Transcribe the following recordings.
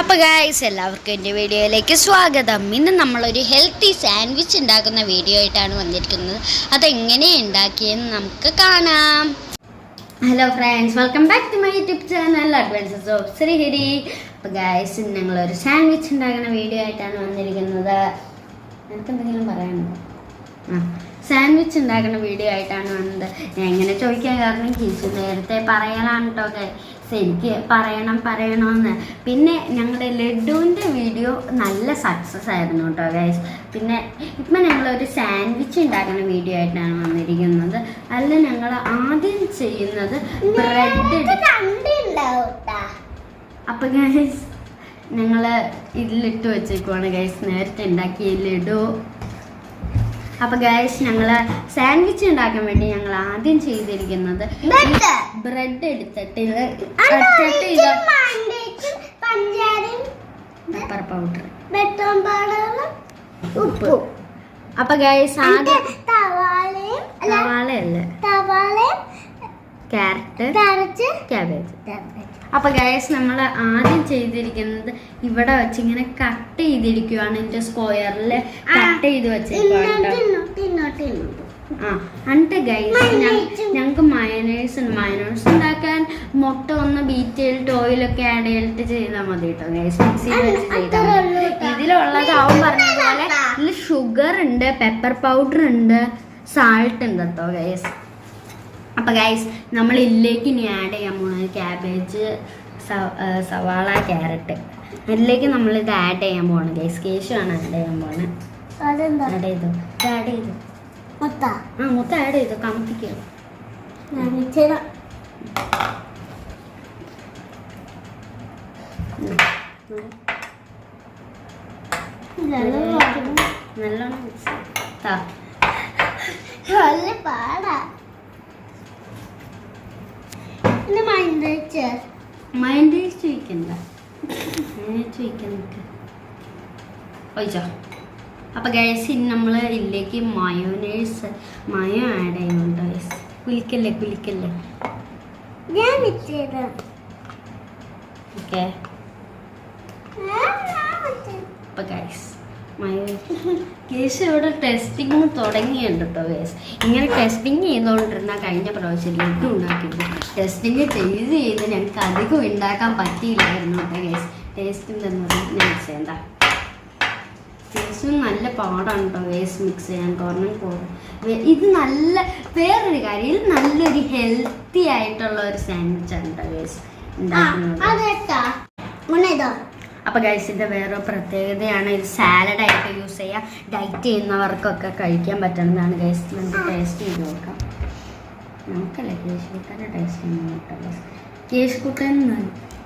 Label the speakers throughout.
Speaker 1: അപ്പോൾ ഗായ്സ് എല്ലാവർക്കും എന്റെ വീഡിയോയിലേക്ക് സ്വാഗതം. ഇന്ന് നമ്മളൊരു ഹെൽത്തി സാൻഡ്വിച്ച് ഉണ്ടാക്കുന്ന വീഡിയോ ആയിട്ടാണ് വന്നിരിക്കുന്നത്. അതെങ്ങനെ ഉണ്ടാക്കിയെന്ന് നമുക്ക് കാണാം. Hello friends welcome back to my YouTube channel advances of Sreehari അപ്പോൾ ഗായ്സ് ഞങ്ങളൊരു സാൻഡ്വിച്ച് ഉണ്ടാക്കുന്ന വീഡിയോ ആയിട്ടാണ് വന്നിരിക്കുന്നത്. എനിക്ക് എന്തെങ്കിലും പറയാനുണ്ടോ? ആ സാൻഡ്വിച്ച് ഉണ്ടാക്കുന്ന വീഡിയോ ആയിട്ടാണ് വന്നത്. ഞാൻ ഇങ്ങനെ ചോദിക്കാൻ കാരണം ചേച്ചി നേരത്തെ പറയാനാണ് കേട്ടോ എനിക്ക് പറയണം പറയണമെന്ന് പിന്നെ ഞങ്ങളുടെ ലഡുവിന്റെ വീഡിയോ നല്ല സക്സസ് ആയിരുന്നു കേട്ടോ ഗൈസ് പിന്നെ ഇപ്പം ഞങ്ങളൊരു സാൻഡ്വിച്ച് ഉണ്ടാക്കുന്ന വീഡിയോ ആയിട്ടാണ് വന്നിരിക്കുന്നത്. അതിൽ ഞങ്ങൾ ആദ്യം ചെയ്യുന്നത് ബ്രെഡ് അപ്പൊ ഗൈസ് ഞങ്ങൾ ഇതിലിട്ട് വെച്ചേക്കുവാണ് ഗൈസ് നേരത്തെ ഉണ്ടാക്കിയ ലഡു. അപ്പൊ ഗൈസ് ഞങ്ങൾ സാൻഡ്വിച്ച് ഉണ്ടാക്കാൻ വേണ്ടി ഞങ്ങൾ ആദ്യം ചെയ്തിരിക്കുന്നത് ബ്രെഡ് എടുത്തിട്ട് ഇത് പെപ്പർ പൗഡർ ഉപ്പ്. അപ്പൊ ഗൈസ് ആദ്യം കാരറ്റ് ക്യാരറ്റ് ക്യാബേജ് അപ്പൊ ഗൈസ് നമ്മൾ ആദ്യം ചെയ്തിരിക്കുന്നത് ഇവിടെ വെച്ച് ഇങ്ങനെ കട്ട് ചെയ്തിരിക്കുവാണ് എന്റെ സ്ക്വയറിൽ കട്ട് ചെയ്ത് വെച്ചേക്കുവാണ് ആ എന്നിട്ട് ഗൈസ് ഞങ്ങൾക്ക് മയനേഴ്സ് ഉണ്ട്. മയനേഴ്സ് ഉണ്ടാക്കാൻ മുട്ട ഒന്ന് ബീറ്റ് ചെയ്തിട്ട് ഓയിലൊക്കെ ആഡ് ചെയ്തിട്ട് ചെയ്താൽ മതി കേട്ടോ ഗൈസ് മിക്സിയിൽ വെച്ച് ഇതിലുള്ളത് അവൻ പറഞ്ഞ പോലെ ഇതിൽ ഷുഗർ ഉണ്ട് പെപ്പർ പൗഡർ ഉണ്ട് സാൾട്ട് ഉണ്ട് കേട്ടോ ഗൈസ് അപ്പൊ ഗൈസ് നമ്മൾ ഇതിലേക്ക് ഇനി ആഡ് ചെയ്യാൻ പോകുന്നത് ക്യാബേജ് സവാള ക്യാരറ്റ് അതിലേക്ക് നമ്മൾ ഇത് ആഡ് ചെയ്യാൻ പോകണം ഗൈസ് കേശുവാണ് ആഡ് ചെയ്യാൻ പോണത് ആഡ് ചെയ്തു? ഇത് ആഡ് ചെയ്തു? ആ മൊത്തം ആഡ് ചെയ്തു? കമത്തിക്കുക നല്ലോണം mix താ മൈൻഡ് ചോദിക്കണ്ട. ചോദിക്കാൻ ഒഴിച്ചോ. ഗൈസ് ഇനി നമ്മൾ ഇതിലേക്ക് മയോനേഴ്സ് മയോ ആഡ് ചെയ്യുന്നുണ്ട് ഗൈസ് കുലിക്കല്ലേ കുലിക്കല്ലേ? ഓക്കെ അപ്പൊ ഗൈസ് കേസ് ഇവിടെ ടെസ്റ്റിംഗ് തുടങ്ങിയുണ്ട് കേട്ടോ കേസ് ഇങ്ങനെ ടെസ്റ്റിംഗ് ചെയ്തുകൊണ്ടിരുന്ന കഴിഞ്ഞ പ്രാവശ്യം ലഡു ഉണ്ടാക്കിയത് ടെസ്റ്റിംഗ് ചെയ്ത് ചെയ്ത് ഞങ്ങൾക്ക് അധികം ഉണ്ടാക്കാൻ പറ്റിയില്ലായിരുന്നു കേട്ടോ കേസ് ടേസ്റ്റിംഗ് എന്ന് മിക്സ് ചെയ്യണ്ട കേസും നല്ല പാടാണ് കേട്ടോ വേസ്റ്റ് മിക്സ് ചെയ്യാൻ കാരണം ഇത് നല്ല വേറൊരു കാര്യം ഇത് നല്ലൊരു ഹെൽത്തി ആയിട്ടുള്ള ഒരു സാൻഡ്വിച്ച് ആണ് കേട്ടോ വേസ്റ്റ് ഉണ്ടാക്കുന്നത്. അപ്പൊ ഗൈസിന്റെ വേറെ പ്രത്യേകതയാണ്. ഇത് സാലഡ് ആയിട്ട് യൂസ് ചെയ്യാം. ഡയറ്റ് ചെയ്യുന്നവർക്കൊക്കെ കഴിക്കാൻ പറ്റുന്നതാണ് ഗൈസ് നമുക്ക് ടേസ്റ്റ് ചെയ്ത് നോക്കാം. നമുക്കല്ലേ കേശ് കുട്ടന്റെ ടേസ്റ്റ് ചെയ്യുന്ന നോക്കാം കേശ് കൂട്ടാൻ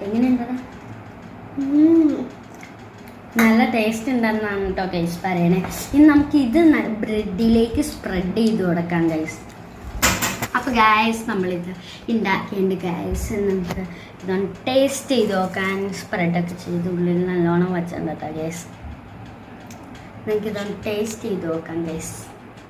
Speaker 1: എങ്ങനെയുണ്ടടാ നല്ല ടേസ്റ്റ് ഉണ്ടെന്നാണ് കേട്ടോ ഗൈസ് പറയണേ. ഇനി നമുക്ക് ഇത് ബ്രെഡിലേക്ക് സ്പ്രെഡ് ചെയ്ത് കൊടുക്കാം ഗൈസ് അപ്പോൾ ഗായസ് നമ്മളിത് ഉണ്ടാക്കിയിട്ടുണ്ട് ഗായസ് നമുക്ക് ഇതൊന്ന് ടേസ്റ്റ് ചെയ്ത് നോക്കാൻ സ്പ്രെഡൊക്കെ ചെയ്ത് ഉള്ളിൽ നല്ലോണം വെച്ചിട്ടുണ്ട് കേട്ടോ ഗൈസ് നമുക്ക് ഇതൊന്ന് ടേസ്റ്റ് ചെയ്ത് നോക്കാം ഗൈസ്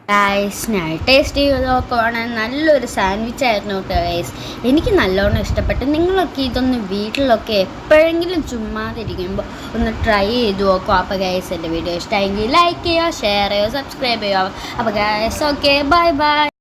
Speaker 1: ഗൈസ് ഞാൻ ടേസ്റ്റ് ചെയ്ത് നോക്കുവാണെങ്കിൽ നല്ലൊരു സാൻഡ്വിച്ച് ആയിരുന്നു കേട്ടോ ഗൈസ് എനിക്ക് നല്ലോണം ഇഷ്ടപ്പെട്ടു. നിങ്ങളൊക്കെ ഇതൊന്ന് വീട്ടിലൊക്കെ എപ്പോഴെങ്കിലും ചുമ്മാതിരിക്കുമ്പോൾ ഒന്ന് ട്രൈ ചെയ്ത് നോക്കുക അപ്പോൾ ഗൈസ് എന്റെ വീഡിയോ ഇഷ്ടമായെങ്കിൽ ലൈക്ക് ചെയ്യുക ഷെയർ ചെയ്യുക സബ്സ്ക്രൈബ് ചെയ്യുക. അപ്പോൾ ഗൈസ് ഓക്കെ ബൈ ബൈ